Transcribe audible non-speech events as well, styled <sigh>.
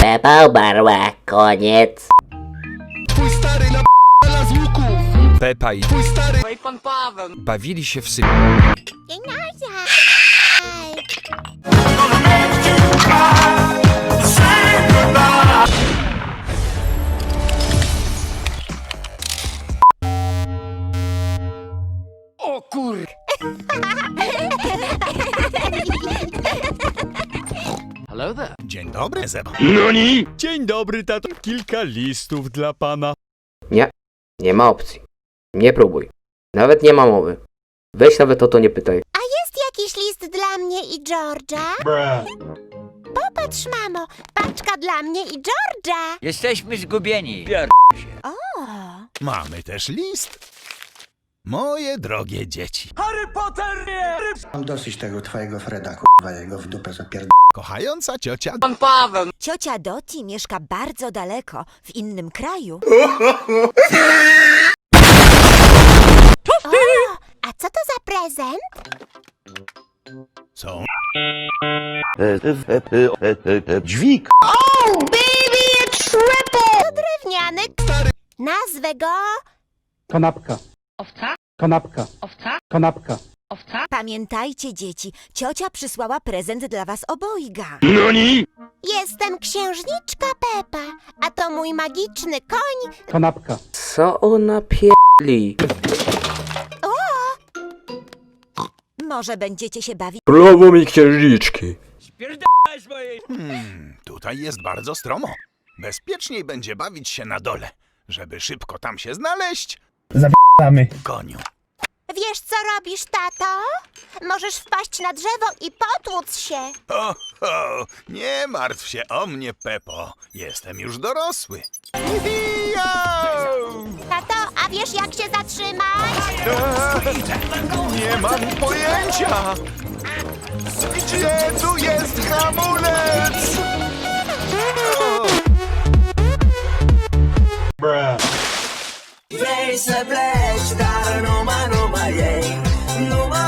Pepa umarła, koniec. Twój stary na z łuku Pepa i Twój stary No i pan Paweł. bawili się w sy... O kur... <laughs> Hello there. Dzień dobry, Zeba Dzień dobry, tato. Kilka listów dla pana. Nie, nie ma opcji. Nie próbuj. Nawet nie ma mowy. Weź nawet o to nie pytaj. Jest jakiś list dla mnie i George'a? Popatrz, mamo, paczka dla mnie i George'a. Jesteśmy zgubieni. O, Mamy też list Moje drogie dzieci Mam dosyć tego twojego Freda, k***wa, jego w dupę zapierd... Kochająca ciocia Pan Paweł. Ciocia Doti mieszka bardzo daleko, w innym kraju. a co to za prezent? Są Dźwig! Drewniany. Nazwę go... Kanapka. Owca? Kanapka. Owca? Kanapka. Pamiętajcie, dzieci, ciocia przysłała prezent dla was obojga. Jestem księżniczka Pepa, a to mój magiczny koń. Kanapka. Co ona pierdli? Może będziecie się bawić Królowo mi księżniczki. Spierdalaj z mojej... Hmm, tutaj jest bardzo stromo. Bezpieczniej będzie bawić się na dole. Żeby szybko tam się znaleźć, Damy. koniu robisz, tato? Możesz wpaść na drzewo i potłuc się. Ho, ho, nie martw się o mnie, Pepo. Jestem już dorosły. Tato, a wiesz jak się zatrzymać? Nie mam pojęcia! Gdzie tu jest hamulec? O, Raise a pledge, that no man, no man, yeah. no